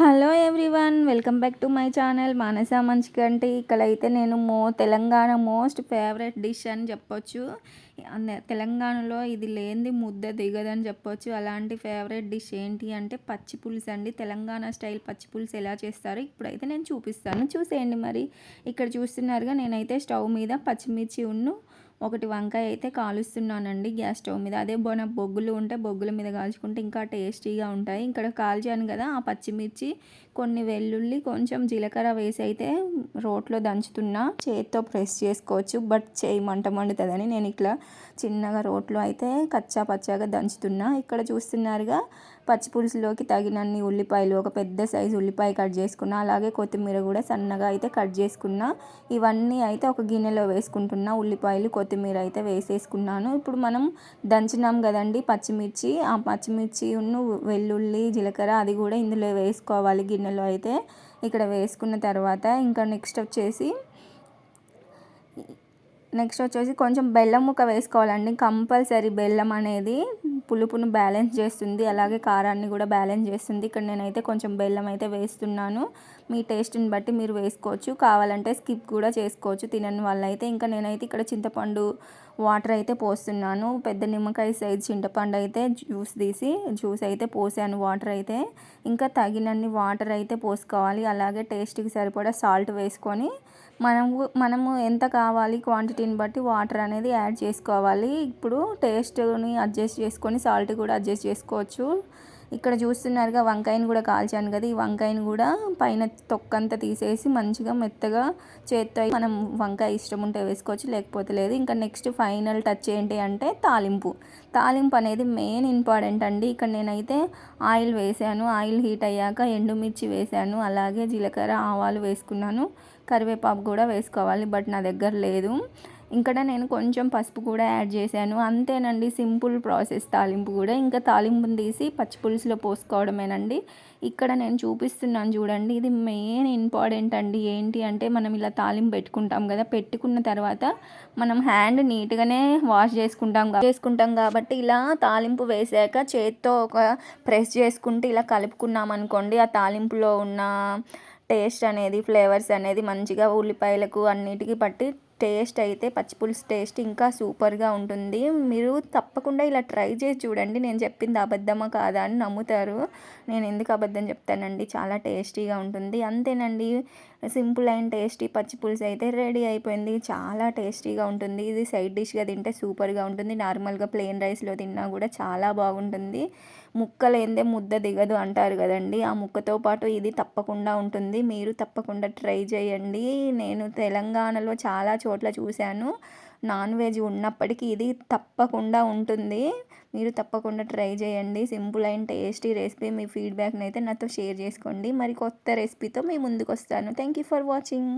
Hello everyone welcome back to my channel Manasa మంచికంటే ఇక్కడైతే నేను మో తెలంగాణ మోస్ట్ ఫేవరెట్ డిష్ అని చెప్పొచ్చు. తెలంగాణలో ఇది లేనిది ముద్ద దిగదని చెప్పొచ్చు. అలాంటి ఫేవరెట్ డిష్ ఏంటి అంటే పచ్చి పులుసు అండి. తెలంగాణ స్టైల్ పచ్చి పులుసు ఎలా చేస్తారో ఇప్పుడైతే నేను చూపిస్తాను. చూసేయండి మరి. ఇక్కడ చూస్తున్నారుగా నేనైతే స్టవ్ మీద పచ్చిమిర్చి ఉన్ను ఒకటి వంకాయ అయితే కాలుస్తున్నానండి గ్యాస్ స్టవ్ మీద. అదే బొన బొగ్గులు ఉంటే బొగ్గుల మీద కాల్చుకుంటే ఇంకా టేస్టీగా ఉంటాయి. ఇక్కడ కాల్చాను కదా ఆ పచ్చిమిర్చి కొన్ని వెల్లుల్లి కొంచెం జీలకర్ర వేసి అయితే రోట్లో దంచుతున్నా. చేతితో ప్రెస్ చేసుకోవచ్చు బట్ చేయి మంట మండుతుందని నేను ఇట్లా చిన్నగా రోట్లో అయితే కచ్చా పచ్చాగా దంచుతున్నా. ఇక్కడ చూస్తున్నారుగా పచ్చిపులుసులోకి తగినన్ని ఉల్లిపాయలు ఒక పెద్ద సైజు ఉల్లిపాయ కట్ చేసుకున్నా అలాగే కొత్తిమీర కూడా సన్నగా అయితే కట్ చేసుకున్నా. ఇవన్నీ అయితే ఒక గిన్నెలో వేసుకుంటున్నా ఉల్లిపాయలు కొత్తిమీర అయితే వేసేసుకున్నాను. ఇప్పుడు మనం దంచినాం కదండి పచ్చిమిర్చి ఆ పచ్చిమిర్చి ఉన్న వెల్లుల్లి జీలకర్ర అది కూడా ఇందులో వేసుకోవాలి గిన్నె గిన్నెలో అయితే ఇక్కడ వేసుకున్న తర్వాత ఇంకా నెక్స్ట్ వచ్చేసి నెక్స్ట్ వచ్చేసి కొంచెం బెల్లం ముక్క వేసుకోవాలండి. కంపల్సరీ బెల్లం అనేది పులుపును బ్యాలెన్స్ చేస్తుంది. అలాగే కారాన్ని కూడా బ్యాలెన్స్ చేస్తుంది. ఇక్కడ నేనైతే కొంచెం బెల్లం అయితే వేస్తున్నాను. మీ టేస్ట్ని బట్టి మీరు వేసుకోవచ్చు. కావాలంటే స్కిప్ కూడా చేసుకోవచ్చు. తినని వాళ్ళైతే ఇంకా నేనైతే ఇక్కడ చింతపండు వాటర్ అయితే పోస్తున్నాను. పెద్ద నిమ్మకాయ సైజ్ చింతపండు అయితే జ్యూస్ తీసి జ్యూస్ అయితే పోసాను వాటర్ అయితే. ఇంకా తగినన్ని వాటర్ అయితే పోసుకోవాలి. అలాగే టేస్ట్కి సరిపడా సాల్ట్ వేసుకొని మనము మనము ఎంత కావాలి క్వాంటిటీని బట్టి వాటర్ అనేది యాడ్ చేసుకోవాలి. ఇప్పుడు టేస్ట్ని అడ్జస్ట్ చేసుకొని సాల్ట్ కూడా అడ్జస్ట్ చేసుకోవచ్చు. ఇక్కడ చూస్తున్నారుగా వంకాయని కూడా కాల్చాను కదా ఈ వంకాయని కూడా పైన తొక్కంతా తీసేసి మంచిగా మెత్తగా చేత్తో మనం వంకాయ ఇష్టం ఉంటే వేసుకోవచ్చు లేకపోతే లేదు. ఇంకా నెక్స్ట్ ఫైనల్ టచ్ ఏంటి అంటే తాలింపు. తాలింపు అనేది మెయిన్ ఇంపార్టెంట్ అండి. ఇక్కడ నేనైతే ఆయిల్ వేసాను. ఆయిల్ హీట్ అయ్యాక ఎండుమిర్చి వేసాను. అలాగే జీలకర్ర ఆవాలు వేసుకున్నాను. కరివేపాకు కూడా వేసుకోవాలి బట్ నా దగ్గర లేదు. ఇక్కడ నేను కొంచెం పసుపు కూడా యాడ్ చేశాను. అంతేనండి సింపుల్ ప్రాసెస్ తాలింపు కూడా. ఇంకా తాలింపుని తీసి పచ్చిపులుసులో పోసుకోవడమేనండి. ఇక్కడ నేను చూపిస్తున్నాను చూడండి ఇది మెయిన్ ఇంపార్టెంట్ అండి. ఏంటి అంటే మనం ఇలా తాలింపు పెట్టుకుంటాం కదా పెట్టుకున్న తర్వాత మనం హ్యాండ్ నీట్గానే వాష్ చేసుకుంటాం చేసుకుంటాం కాబట్టి ఇలా తాలింపు వేసాక చేత్తో ఒక ప్రెస్ చేసుకుంటే ఇలా కలుపుకున్నాం అనుకోండి ఆ తాలింపులో ఉన్న టేస్ట్ అనేది ఫ్లేవర్స్ అనేది మంచిగా ఉల్లిపాయలకు అన్నిటికీ పట్టి టేస్ట్ అయితే పచ్చిపులుసు టేస్ట్ ఇంకా సూపర్గా ఉంటుంది. మీరు తప్పకుండా ఇలా ట్రై చేసి చూడండి. నేను చెప్పింది అబద్ధమా కాదా అని నమ్ముతారు. నేను ఎందుకు అబద్ధం చెప్తానండి? చాలా టేస్టీగా ఉంటుంది. అంతేనండి. సింపుల్ అండ్ టేస్టీ పచ్చిపులుసు అయితే రెడీ అయిపోయింది. చాలా టేస్టీగా ఉంటుంది. ఇది సైడ్ డిష్గా తింటే సూపర్గా ఉంటుంది. నార్మల్గా ప్లెయిన్ రైస్లో తిన్నా కూడా చాలా బాగుంటుంది. ముక్కలేందే ముద్ద దిగదు అంటారు కదండి. ఆ ముక్కతో పాటు ఇది తప్పకుండా ఉంటుంది. మీరు తప్పకుండా ట్రై చేయండి. నేను తెలంగాణలో చాలా చోట్ల చూశాను. నాన్ వెజ్ ఉన్నప్పటికీ ఇది తప్పకుండా ఉంటుంది. మీరు తప్పకుండా ట్రై చేయండి. Simple and tasty recipe. మీ ఫీడ్బ్యాక్ని అయితే నాతో షేర్ చేసుకోండి. మరి కొత్త రెసిపీతో మీ ముందుకు వస్తాను థ్యాంక్ యూ ఫర్ వాచింగ్.